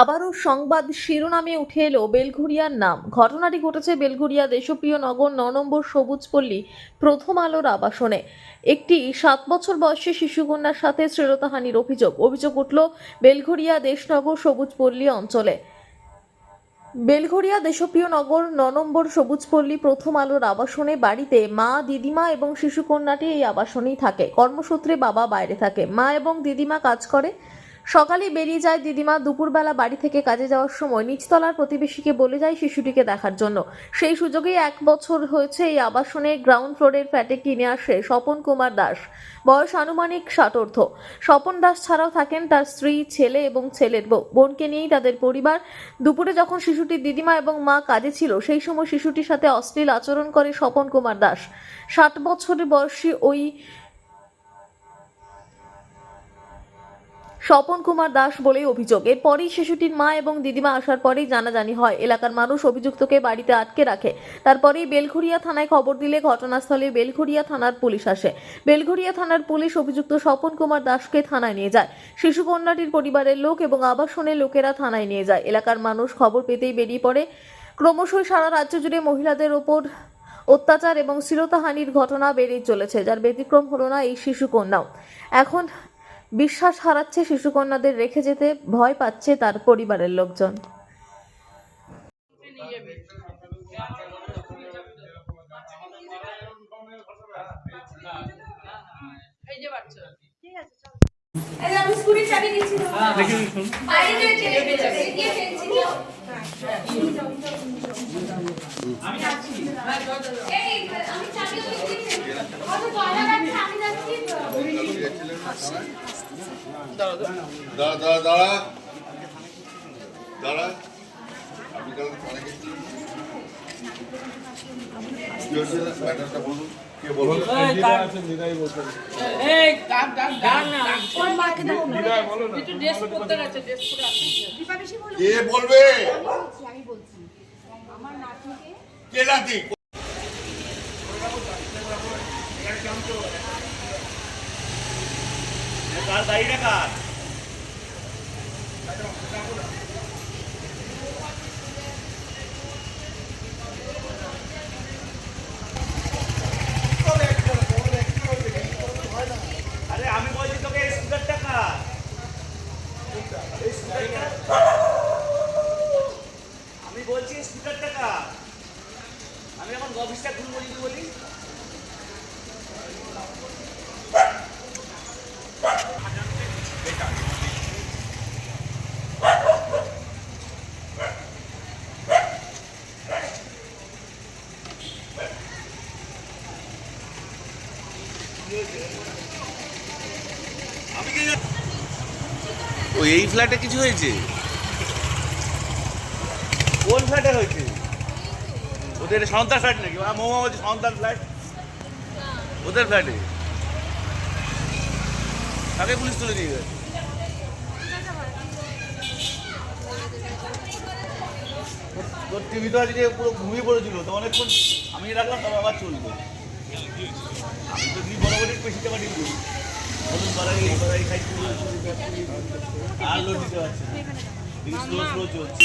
আবারও সংবাদ শিরোনামে উঠে এলো বেলঘুরিয়ার নাম। ঘটনাটি ঘটেছে বেলঘুরিয়া দেশপ্রিয় নগর ন নম্বর সবুজপল্লী প্রথম আলোর আবাসনে। একটি সাত বছর বয়সী শিশুকন্যার সাথে শ্লীলতাহানির অভিযোগ। অভিযোগ উঠল বেলঘুরিয়া দেশনগর সবুজপল্লী অঞ্চলে। বেলঘরিয়া দেশপ্রিয় নগর ন নম্বর সবুজপল্লী প্রথম আলোর আবাসনে বাড়িতে মা, দিদিমা এবং শিশুকন্যাটি এই আবাসনেই থাকে। কর্মসূত্রে বাবা বাইরে থাকে। মা এবং দিদিমা কাজ করে। সকালে বেরিয়ে যায় দিদিমা। দুপুরবেলা বাড়ি থেকে কাজে যাওয়ার সময় নিচতলার প্রতিবেশীকে বলে যায় শিশুটিকে দেখার জন্য। সেই সুযোগেই এক বছর হয়েছে এই আবাসনে গ্রাউন্ড ফ্লোরের ফ্ল্যাটে কিনে আসে স্বপন কুমার দাস। বয়স আনুমানিক ষাটোর্ধ স্বপন দাস ছাড়াও থাকেন তার স্ত্রী, ছেলে এবং ছেলের বউ। বোনকে নিয়েই তাদের পরিবার। দুপুরে যখন শিশুটির দিদিমা এবং মা কাজে ছিল, সেই সময় শিশুটির সাথে অশ্লীল আচরণ করে স্বপন কুমার দাস। ষাট বছরের বয়সী ওই স্বপন কুমার দাস বলেই অভিযোগ। এরপরই শিশুটির মা এবং দিদিমা আসার পরেই জানাজানি হয়। এলাকার মানুষ অভিযুক্তকে বাড়িতে আটকে রাখে। তারপরেই বেলঘরিয়া থানায় খবর দিলে ঘটনাস্থলে বেলঘরিয়া থানার পুলিশ আসে। বেলঘরিয়া থানার পুলিশ অভিযুক্ত স্বপন কুমার দাসকে থানায় নিয়ে যায়। শিশু কন্যাটির পরিবারের লোক এবং আবাসনের লোকেরা থানায় নিয়ে যায়। এলাকার মানুষ খবর পেতেই বেরিয়ে পড়ে। ক্রমশই সারা রাজ্য জুড়ে মহিলাদের ওপর অত্যাচার এবং শ্লীলতাহানির ঘটনা বেড়েই চলেছে, যার ব্যতিক্রম হলো না এই শিশু কন্যাও। এখন বিশ্বাস হারাচ্ছে শিশুকন্যাদের রেখে যেতে ভয় পাচ্ছে তার পরিবারের লোকজন। এই যে বাচ্চা এই যে আমি স্কুটির চাবি দিচ্ছি তোমাকে। বাইরে যে চেয়ে ফেলেছে, গিয়ে ফেলছি তো। এই, আমি চাবি ওকে দিয়ে ফেলছি। কত পয়লা লাগছে, আমি যাচ্ছি তো। দাঁড়া দাঁড়া দাঁড়া। দাঁড়া। আপনি কালকে থানায় গেছিলেন? কি হয়েছে ম্যাটারটা বলুন। কে বলুন? এই ডাক ডাক ডাক না একটু ড্রেস করতে গেছে ড্রেস করে আসছে কে গাড়িটা কার আমি বলছি? আমি বলছি এই স্কুটারটা কার আমি এখন অফিসটা খুলবো যদি বলি ও, এই ফ্ল্যাটে কিছু হয়েছে? কোন ফ্ল্যাটে হয়েছে? ওদের সন্তান ফ্ল্যাট নাকি? মৌমা বলছে সন্তান ফ্ল্যাট। ওদের ফ্ল্যাটে? তাকে পুলিশ তুলে নিয়ে গেছে। তোর টিভি তো আজকে পুরো ঘুমিয়ে পড়েছিল, তো অনেকক্ষণ আমি রাখলাম তবে আবার চলবে। আমি তো বড় বড় পেশিতে পারি বলুন বাড়াই বাড়াই খাইতে আর লোড দিতে পারছি স্লো স্লো চলছে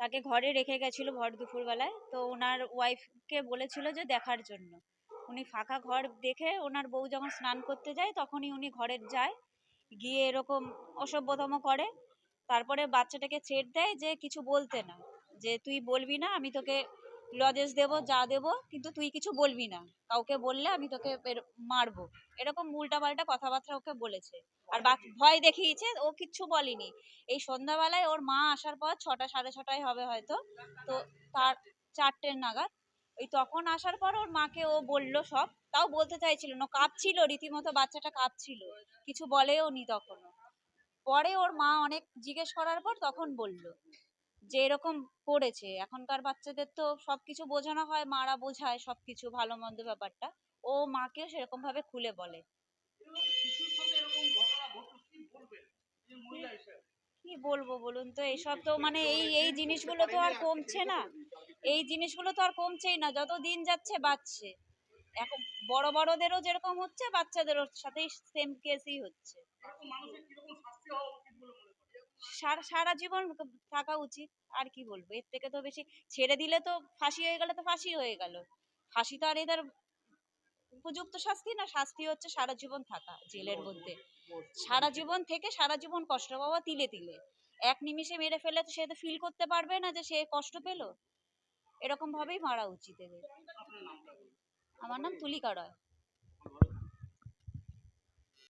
তাকে ঘরে রেখে গেছিল ভর দুপুরবেলায়। তো ওনার ওয়াইফকে বলেছিল যে দেখার জন্য। উনি ফাঁকা ঘর দেখে ওনার বউ যখন স্নান করতে যায়, তখনই উনি ঘরে যায়, গিয়ে এরকম অসভ্যতম করে। তারপরে বাচ্চাটাকে ছেড় দেয় যে কিছু বলতে না। যে তুই বলবি না, আমি তোকে লজেস দেবো, যা দেবো, কিন্তু তুই কিছু বলবি না। কাউকে বললে আমি তোকে মারবো। এরকম উল্টাপাল্টা কথাবার্তা ওকে বলেছে। আর বাকি, ভয় দেখিয়েছে, ও কিচ্ছু বলেনি। এই সন্ধ্যাবেলায় ওর মা আসার পর ছটা, সাড়ে ছটায় হবে হয়তো। তো তার চারটের নাগাদ। ওই তখন আসার পর ওর মাকে ও বলল সব। তাও বলতে চাইছিল না কাঁপছিল, রীতিমতো বাচ্চাটা কাঁপছিল। কিছু বলেও নি তখনও। পরে ওর মা অনেক জিজ্ঞেস করার পর তখন বলল যে এরকম করেছে। এখনকার বাচ্চাদের তো সবকিছু বোঝানো হয়, মারা বোঝায় সবকিছু, ভালো মন্দ ব্যাপারটা। ও মাকে সেরকম ভাবে খুলে বলে। কি বলব বলুন তো এইসব তো মানে এই এই জিনিসগুলো তো আর কমছে না। এই জিনিসগুলো তো আর কমছেই না, যত দিন যাচ্ছে বাড়ছে। এখন বড় বড়দেরও যেরকম হচ্ছে, বাচ্চাদেরও সাথেই সেম কেসই হচ্ছে। সারা সারা জীবন থাকা উচিত। আর কি বলব? এর থেকে তো বেশি ছেড়ে দিলে তো ফাঁসি হয়ে গেলে তো ফাঁসি হয়ে গেল। ফাঁসি তো আর এদের উপযুক্ত শাস্তি না শাস্তি হচ্ছে সারা জীবন থাকা জেলের মধ্যে। সারা জীবন থেকে সারা জীবন কষ্ট পাওয়া তিলে তিলে। এক নিমিষে মেরে ফেলে তো সে তো ফিল করতে পারবে না যে সে কষ্ট পেল। এরকম ভাবেই মারা উচিত এদের। আমার নাম তুলিকা রয়।